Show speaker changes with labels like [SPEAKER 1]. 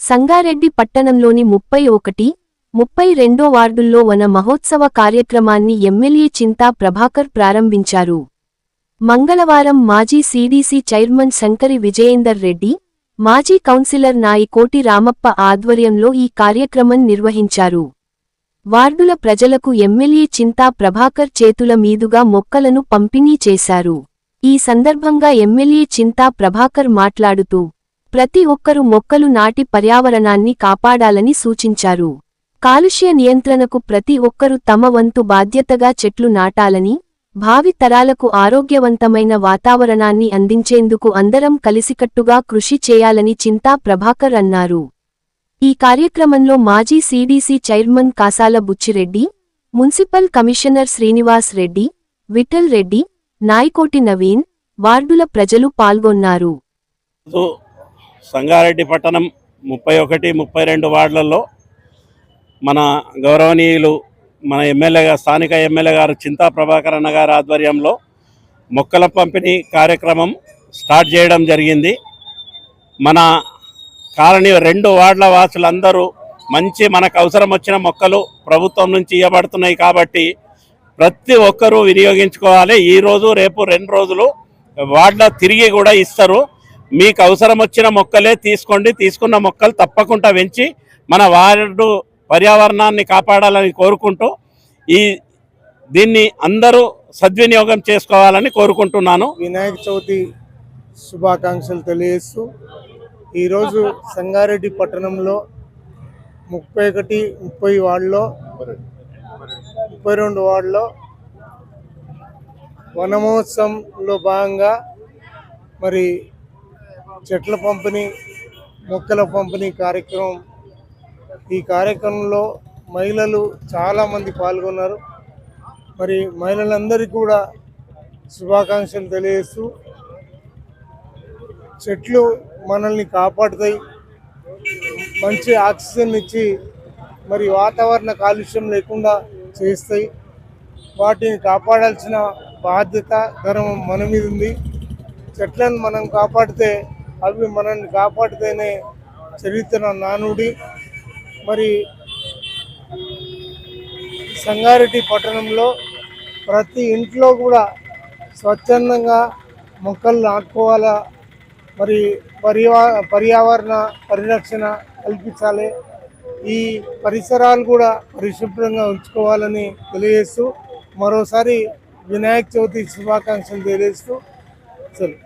[SPEAKER 1] సంగారెడ్డి పట్టణంలోని ముప్పై ఒకటి ముప్పై రెండో వార్డుల్లో వన మహోత్సవ కార్యక్రమాన్ని ఎమ్మెల్యే చింతా ప్రభాకర్ ప్రారంభించారు. మంగళవారం మాజీ సీడీసీ చైర్మన్ శంకరి విజయేందర్ రెడ్డి మాజీ కౌన్సిలర్ నాయికోటి రామప్ప ఆధ్వర్యంలో ఈ కార్యక్రమం నిర్వహించారు. వార్డుల ప్రజలకు ఎమ్మెల్యే చింతా ప్రభాకర్ చేతుల మీదుగా మొక్కలను పంపిణీ చేశారు. ఈ సందర్భంగా ఎమ్మెల్యే చింతా ప్రభాకర్ మాట్లాడుతూ ప్రతి ఒక్కరూ మొక్కలు నాటి పర్యావరణాన్ని కాపాడాలని సూచించారు. కాలుష్య నియంత్రణకు ప్రతి ఒక్కరూ తమ వంతు బాధ్యతగా చెట్లు నాటాలని భావి తరాలకు ఆరోగ్యవంతమైన వాతావరణాన్ని అందించేందుకు అందరం కలిసికట్టుగా కృషి చేయాలని చింతా ప్రభాకర్ అన్నారు. ఈ కార్యక్రమంలో మాజీ CDC chairman Kasala Buchireddy municipal commissioner Srinivas Reddy Vittal Reddy Nayakoti Naveen వార్డుల ప్రజలు పాల్గొన్నారు.
[SPEAKER 2] సంగారెడ్డి పట్టణం ముప్పై ఒకటి ముప్పై రెండు వార్డులలో మన గౌరవనీయులు మన ఎమ్మెల్యే స్థానిక ఎమ్మెల్యే గారు చింతా ప్రభాకర్ అన్న గారి ఆధ్వర్యంలో మొక్కల పంపిణీ కార్యక్రమం స్టార్ట్ చేయడం జరిగింది. మన కాలనీ రెండు వార్డుల వాసులందరూ మంచి మనకు అవసరం వచ్చిన మొక్కలు ప్రభుత్వం నుంచి ఇవ్వబడుతున్నాయి కాబట్టి ప్రతి ఒక్కరూ వినియోగించుకోవాలి. ఈ రోజు రేపు రెండు రోజులు వార్డుల తిరిగి కూడా ఇస్తారు. మీకు అవసరం వచ్చిన మొక్కలే తీసుకోండి. తీసుకున్న మొక్కలు తప్పకుండా పెంచి మన వార్డు పర్యావరణాన్ని కాపాడాలని కోరుకుంటూ ఈ దీన్ని అందరూ సద్వినియోగం చేసుకోవాలని కోరుకుంటున్నాను.
[SPEAKER 3] వినాయక చవితి శుభాకాంక్షలు తెలియజేస్తూ ఈరోజు సంగారెడ్డి పట్టణంలో ముప్పై ఒకటి ముప్పై వార్డులో ముప్పై రెండు వార్డులో వనమహోత్సవంలో భాగంగా మరి చెట్ల పంపిణీ మొక్కల పంపిణీ కార్యక్రమం. ఈ కార్యక్రమంలో మహిళలు చాలామంది పాల్గొన్నారు. మరి మహిళలందరికీ కూడా శుభాకాంక్షలు తెలియజేస్తూ చెట్లు మనల్ని కాపాడుతాయి. మంచి ఆక్సిజన్ ఇచ్చి మరి వాతావరణ కాలుష్యం లేకుండా చేస్తాయి. వాటిని కాపాడాల్సిన బాధ్యత ధర్మం మన మీద ఉంది. చెట్లను మనం కాపాడితే అవి మనల్ని కాపాడితేనే చరిత్ర నానుడి. మరి సంగారెడ్డి పట్టణంలో ప్రతి ఇంట్లో కూడా స్వచ్ఛందంగా మొక్కలు నాటుకోవాలా? మరి పర్యావ పర్యావరణ పరిరక్షణ కల్పించాలి. ఈ పరిసరాలు కూడా పరిశుభ్రంగా ఉంచుకోవాలని తెలియజేస్తూ మరోసారి వినాయక చవితి శుభాకాంక్షలు తెలియజేస్తూ సరే